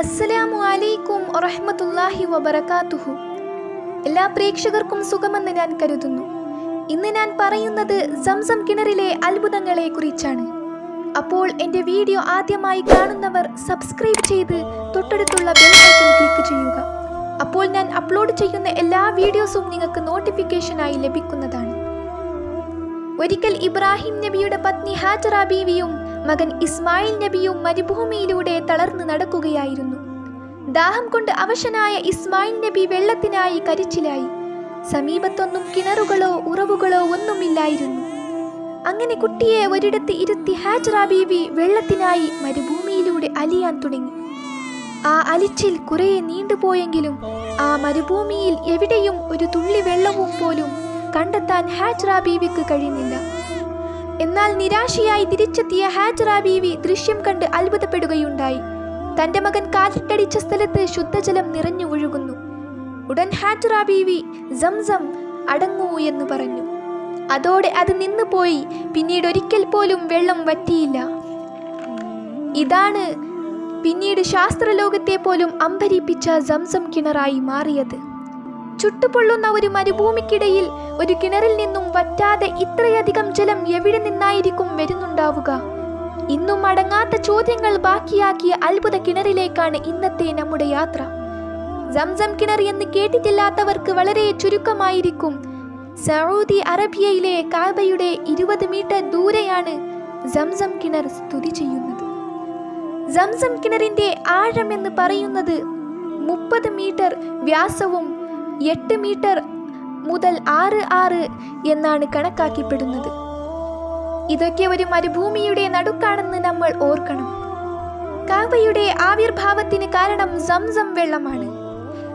അസ്സലാമു അലൈക്കും വറഹ്മത്തുള്ളാഹി വബറകാതുഹു. എല്ലാ പ്രേക്ഷകർക്കും സുഖമെന്ന് ഞാൻ കരുതുന്നു. ഇന്ന് ഞാൻ പറയുന്നത് സംസം കിണറിലെ അത്ഭുതങ്ങളെ കുറിച്ചാണ് അപ്പോൾ എന്റെ വീഡിയോ ആദ്യമായി കാണുന്നവർ സബ്സ്ക്രൈബ് ചെയ്ത് തൊട്ടടുത്തുള്ള ബെൽ ഐക്കൺ ക്ലിക്ക് ചെയ്യുക. അപ്പോൾ ഞാൻ അപ്ലോഡ് ചെയ്യുന്ന എല്ലാ വീഡിയോസും നിങ്ങൾക്ക് നോട്ടിഫിക്കേഷനായി ലഭിക്കുന്നതാണ്. ഒരിക്കൽ ഇബ്രാഹിം നബിയുടെ പത്നി ഹാജറ ബീവിയും മകൻ ഇസ്മായിൽ നബിയും മരുഭൂമിയിലൂടെ തളർന്നു നടക്കുകയായിരുന്നു. ദാഹം കൊണ്ട് അവശനായ ഇസ്മായിൽ നബി വെള്ളത്തിനായി കരിച്ചിലായി. സമീപത്തൊന്നും കിണറുകളോ ഉറവുകളോ ഒന്നുമില്ലായിരുന്നു. അങ്ങനെ കുട്ടിയെ ഒരിടത്ത് ഇരുത്തി ഹാജറ ബീവി വെള്ളത്തിനായി മരുഭൂമിയിലൂടെ അലിയാൻ തുടങ്ങി. ആ അലിച്ചിൽ കുറെ നീണ്ടുപോയെങ്കിലും ആ മരുഭൂമിയിൽ എവിടെയും ഒരു തുള്ളി വെള്ളവും പോലും കണ്ടെത്താൻ ഹാജറ ബീവിക്ക് കഴിയുന്നില്ല എന്നാൽ നിരാശയായി തിരിച്ചെത്തിയ ഹാജറ ബീവി ദൃശ്യം കണ്ട് അത്ഭുതപ്പെടുകയുണ്ടായി. തന്റെ മകൻ കാറ്റിട്ടടിച്ച സ്ഥലത്ത് ശുദ്ധജലം നിറഞ്ഞു ഒഴുകുന്നു. ഉടൻ ഹാജറ ബീവി സംസം അടങ്ങൂ എന്ന് പറഞ്ഞു. അതോടെ അത് നിന്നുപോയി പിന്നീട് ഒരിക്കൽ പോലും വെള്ളം വറ്റിയില്ല. ഇതാണ് പിന്നീട് ശാസ്ത്രലോകത്തെ പോലും അമ്പരിപ്പിച്ച സംസം കിണറായി മാറിയത്. ചുട്ടുപൊള്ളുന്ന ഒരു മരുഭൂമിക്കിടയിൽ ഒരു കിണറിൽ നിന്നും വറ്റാതെ ഇത്രയധികം ജലം എവിടെ നിന്നായിരിക്കും വരുന്നുണ്ടാവുക? ഇന്നും അടങ്ങാത്ത ചോദ്യങ്ങൾ ബാക്കിയാക്കിയ അത്ഭുത കിണറിലേക്കാണ് ഇന്നത്തെ നമ്മുടെ യാത്ര. സംസം കിണർ എന്ന് കേട്ടിട്ടില്ലാത്തവർക്ക് വളരെ ചുരുക്കമായിരിക്കും. സൗദി അറേബ്യയിലെ കാബയുടെ ഇരുപത് മീറ്റർ ദൂരെയാണ് സംസം കിണർ സ്തുതി ചെയ്യുന്നത്. സംസം കിണറിന്റെ ആഴം എന്ന് പറയുന്നത് മുപ്പത് മീറ്റർ വ്യാസവും എട്ട് മീറ്റർ മുതൽ ആറ് ആറ് എന്നാണ് കണക്കാക്കപ്പെടുന്നത്. ഇതൊക്കെ ഒരു മരുഭൂമിയുടെ നടുക്കാണെന്ന് നമ്മൾ ഓർക്കണം. കാവയുടെ ആവിർഭാവത്തിന് കാരണം സംസം വെള്ളമാണ്.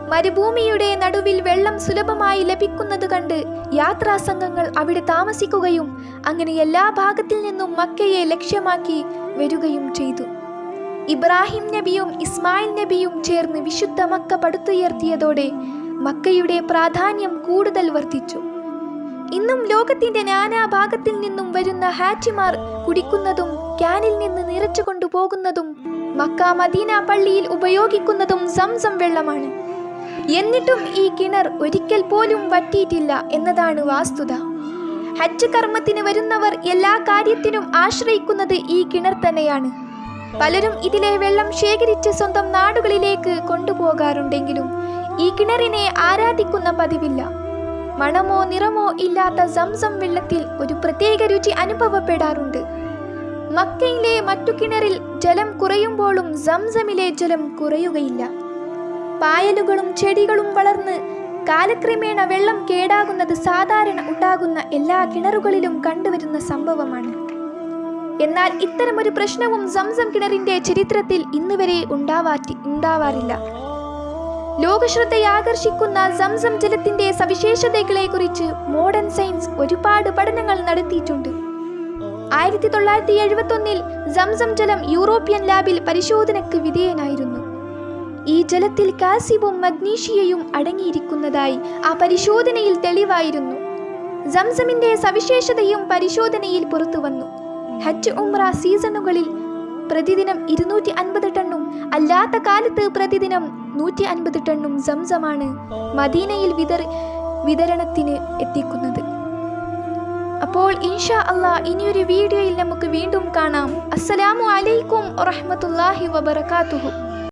മരുഭൂമിയുടെ നടുവിൽ വെള്ളം സുലഭമായി ലഭിക്കുന്നത് കണ്ട് യാത്രാ സംഘങ്ങൾ അവിടെ താമസിക്കുകയും അങ്ങനെ എല്ലാ ഭാഗത്തിൽ നിന്നും മക്കയെ ലക്ഷ്യമാക്കി വരികയും ചെയ്തു. ഇബ്രാഹിം നബിയും ഇസ്മായിൽ നബിയും ചേർന്ന് വിശുദ്ധ മക്ക പടുത്തുയർത്തിയതോടെ മക്കയുടെ പ്രാധാന്യം കൂടുതൽ വർദ്ധിച്ചു. ഇന്നും ലോകത്തിന്റെ നാനാഭാഗത്തിൽ നിന്നും വരുന്ന ഹാറ്റിമാർ കുടിക്കുന്നതും ക്യാനിൽ നിന്ന് നിറച്ചു കൊണ്ടുപോകുന്നതും മക്ക മദീന പള്ളിയിൽ ഉപയോഗിക്കുന്നതും സംസം വെള്ളമാണ്. എന്നിട്ടും ഈ കിണർ ഒരിക്കൽ പോലും വറ്റിയിട്ടില്ല എന്നതാണ് വാസ്തുത. ഹജ്ജ് കർമ്മത്തിന് വരുന്നവർ എല്ലാ കാര്യത്തിനും ആശ്രയിക്കുന്നത് ഈ കിണർ തന്നെയാണ്. പലരും ഇതിലെ വെള്ളം ശേഖരിച്ച് സ്വന്തം നാടുകളിലേക്ക് കൊണ്ടുപോകാറുണ്ടെങ്കിലും ഈ കിണറിനെ ആരാധിക്കുന്ന പതിവില്ല. മണമോ നിറമോ ഇല്ലാത്ത സംസം വെള്ളത്തിൽ ഒരു പ്രത്യേക രുചി അനുഭവപ്പെടാറുണ്ട്. മക്കയിലെ മറ്റു കിണറിൽ ജലം കുറയുമ്പോഴും സംസമിലെ ജലം കുറയുകയില്ല. പായലുകളും ചെടികളും വളർന്ന് കാലക്രമേണ വെള്ളം കേടാകുന്നത് സാധാരണ ഉണ്ടാകുന്ന എല്ലാ കിണറുകളിലും കണ്ടുവരുന്ന സംഭവമാണ്. എന്നാൽ ഇത്തരമൊരു പ്രശ്നവും സംസം കിണറിന്റെ ചരിത്രത്തിൽ ഇന്നുവരെ ഉണ്ടാവാറ്റി ഉണ്ടാവാറില്ല. ലോകശ്രദ്ധയെ ആകർഷിക്കുന്ന സംസം ജലത്തിന്റെ സവിശേഷതകളെ കുറിച്ച് മോഡേൺ സയൻസ് ഒരുപാട് പഠനങ്ങൾ നടത്തിയിട്ടുണ്ട്. ആയിരത്തി തൊള്ളായിരത്തി എഴുപത്തി ഒന്നിൽ സംസം ജലം യൂറോപ്യൻ ലാബിൽ പരിശോധനയ്ക്ക് വിധേയനായിരുന്നു. ഈ ജലത്തിൽ കാൽസ്യവും മഗ്നീഷ്യയും അടങ്ങിയിരിക്കുന്നതായി ആ പരിശോധനയിൽ തെളിവായിരുന്നു. സംസമിന്റെ സവിശേഷതയും പരിശോധനയിൽ പുറത്തു വന്നു ഹജ്ജ് ഉംറ സീസണുകളിൽ പ്രതിദിനം ഇരുന്നൂറ്റി അൻപത് ടണ്ണും അല്ലാത്ത കാലത്ത് പ്രതിദിനം നൂറ്റി അൻപത് ടണ്ണും സംസമാണ് മദീനയിൽ വിതർ വിതരണത്തിന് എത്തിക്കുന്നത്. അപ്പോൾ ഇൻഷാ അള്ളാ ഇനിയൊരു വീഡിയോയിൽ നമുക്ക് വീണ്ടും കാണാം. അസ്സലാമു അലൈക്കും വറഹ്മത്തുള്ളാഹി വബറകാതുഹു.